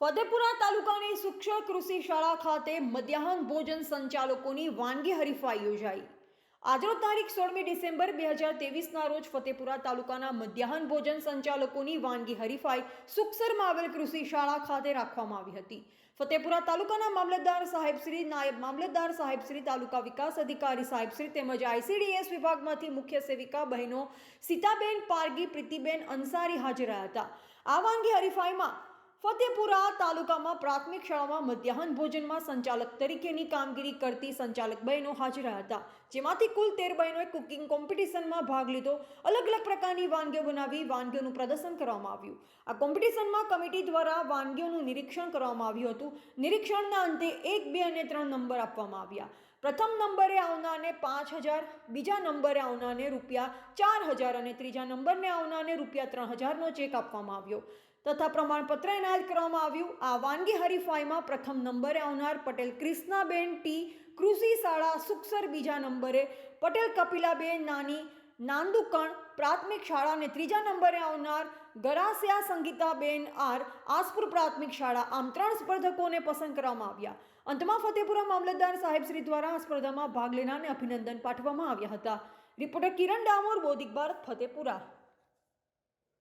ફતેપુરા તાલુકાની સૂક્ષ્મ કૃષિ શાળા ખાતે મધ્યાહન ભોજન સંચાલકોની વાનગી હરીફાઈ યોજાઈ. આજનો તારીખ સોળમી ડિસેમ્બર બે હજાર તેવીસના રોજ ફતેપુરા તાલુકાના મધ્યાહન ભોજન સંચાલકોની વાનગી હરીફાઈ સુખસરમાં આવેલ કૃષિ શાળા ખાતે રાખવામાં આવી હતી. ફતેપુરા તાલુકાના મામલતદાર સાહેબશ્રી નાયબ મામલતદાર સાહેબશ્રી તાલુકા વિકાસ અધિકારી સાહેબશ્રી તેમજ આઈસીડીએસ વિભાગમાંથી મુખ્ય સેવિકા બહેનો સીતાબેન પારગી પ્રીતિબેન અંસારી હાજર રહ્યા હતા. આ વાનગી હરીફાઈમાં ફતેપુરા તાલુકામાં પ્રાથમિક શાળામાં મધ્યાહન ભોજનમાં સંચાલક તરીકેની કામગીરી કરતી સંચાલક બહેનો હાજર હતા. જેમાંથી કુલ તેર બહેનોએ કુકિંગ કોમ્પિટિશનમાં ભાગ લીધો. અલગ અલગ પ્રકારની વાનગીઓ બનાવી વાનગીઓનું પ્રદર્શન કરવામાં આવ્યું. આ કોમ્પિટિશનમાં કમિટી દ્વારા વાનગીઓનું નિરીક્ષણ કરવામાં આવ્યું હતું. નિરીક્ષણના અંતે એક, બે અને ત્રણ નંબર આપવામાં આવ્યા. પ્રથમ નંબરે આવનારને પાંચ હજાર, બીજા નંબરે આવનારને રૂપિયા ચાર હજાર અને ત્રીજા નંબરને આવનારને રૂપિયા ત્રણ હજારનો ચેક આપવામાં આવ્યો. તથા પ્રમાણપત્ર એનાયત કરવામાં આવ્યું. આ વાનગી હરીફાઈમાં પ્રથમ નંબરે આવનાર પટેલ ક્રિષ્નાબેન ટી કૃષિ શાળા સુખસર બીજા નંબરે, પટેલ કપિલાબેન નાની નાંદુકણ પ્રાથમિક શાળા અને ત્રીજા નંબરે આવનાર ગરાસિયા સંગીતાબેન આર આસપુર પ્રાથમિક શાળા. આમ ત્રણ સ્પર્ધકોને પસંદ કરવામાં આવ્યા. અંતમાં ફતેપુરા મામલતદાર સાહેબ શ્રી દ્વારા આ સ્પર્ધામાં ભાગ લેનારને અભિનંદન પાઠવવામાં આવ્યા હતા. રિપોર્ટર કિરણ ડામોર, બોધિક ભારત, ફતેપુરા.